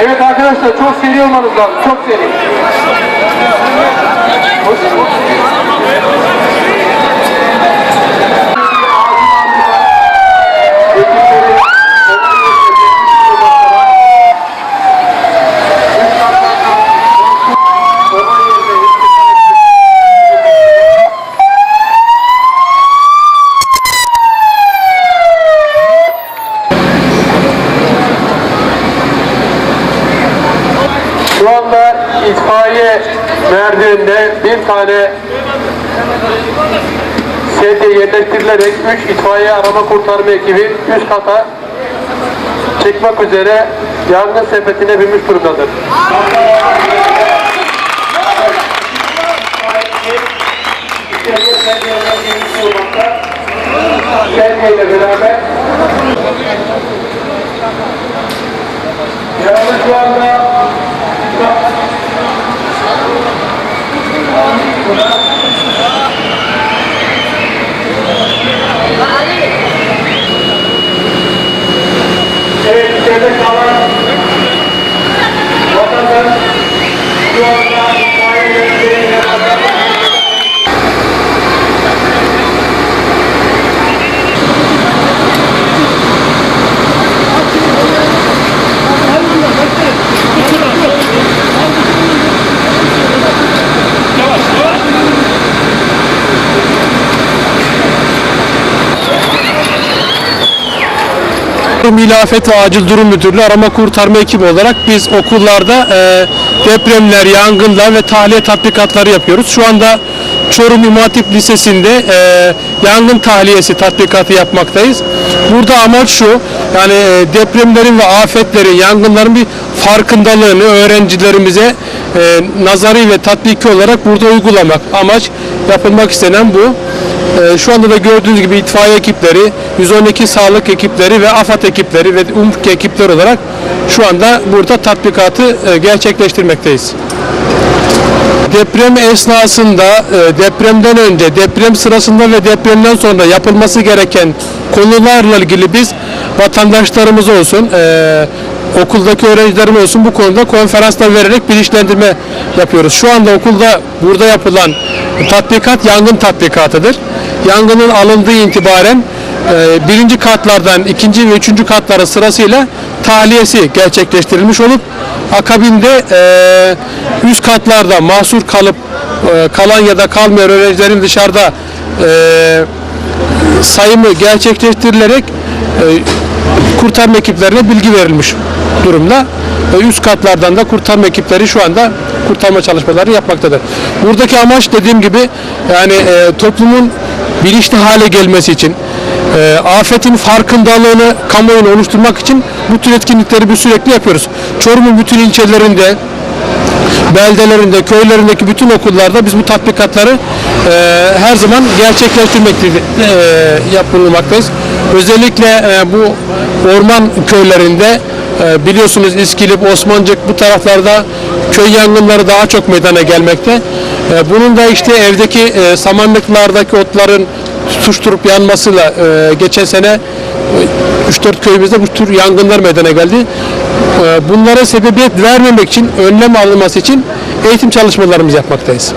Evet arkadaşlar çok seri olmanız lazım. Çok seri anda itfaiye merdiveninde bir tane sedye yerleştirilerek 3 itfaiye arama kurtarma ekibi üst kata çıkmak üzere yangın sepetine binmiş durumdadır. Sedyeyle beraber Yaralı şu anda Evet, Milli Afet ve Acil Durum Müdürlüğü Arama Kurtarma ekibi olarak biz okullarda e, depremler, yangınlar ve tahliye tatbikatları yapıyoruz. Şu anda Çorum İmam Lisesi'nde e, yangın tahliyesi tatbikatı yapmaktayız. Burada amaç şu, yani e, depremlerin ve afetlerin, yangınların bir farkındalığını öğrencilerimize e, nazari ve tatbiki olarak burada uygulamak. Amaç yapılmak istenen bu. Ee, Şu anda da gördüğünüz gibi itfaiye ekipleri, 112 sağlık ekipleri ve AFAD ekipleri ve UMK ekipleri olarak şu anda burada tatbikatı e, gerçekleştirmekteyiz. Deprem esnasında, e, depremden önce, deprem sırasında ve depremden sonra yapılması gereken konularla ilgili biz vatandaşlarımız olsun, e, okuldaki öğrencilerimiz olsun bu konuda konferanslar vererek bilinçlendirme yapıyoruz. Şu anda okulda burada yapılan tatbikat yangın tatbikatıdır. Yangının alındığı itibaren e, birinci katlardan ikinci ve üçüncü katlara sırasıyla tahliyesi gerçekleştirilmiş olup akabinde e, üst katlarda mahsur kalıp e, kalan ya da kalmayan öğrencilerin dışarıda sayımı gerçekleştirilerek kurtarma ekiplerine bilgi verilmiş durumda. Ve üst katlardan da kurtarma ekipleri şu anda kurtarma çalışmalarını yapmaktadır. Buradaki amaç dediğim gibi yani e, toplumun bilinçli hale gelmesi için e, afetin farkındalığını kamuoyuna oluşturmak için bu tür etkinlikleri biz sürekli yapıyoruz. Çorum'un bütün ilçelerinde beldelerinde, köylerindeki bütün okullarda biz bu tatbikatları e, her zaman gerçekleştirmekte e, yapılmaktayız. Özellikle e, bu orman köylerinde e, biliyorsunuz İskilip, Osmancık bu taraflarda köy yangınları daha çok meydana gelmekte. E, bunun da işte evdeki e, samanlıklardaki otların tutuşturup yanmasıyla e, geçen sene 3-4 köyümüzde bu tür yangınlar meydana geldi. E, bunlara sebebiyet vermemek için, önlem alınması için eğitim çalışmalarımızı yapmaktayız.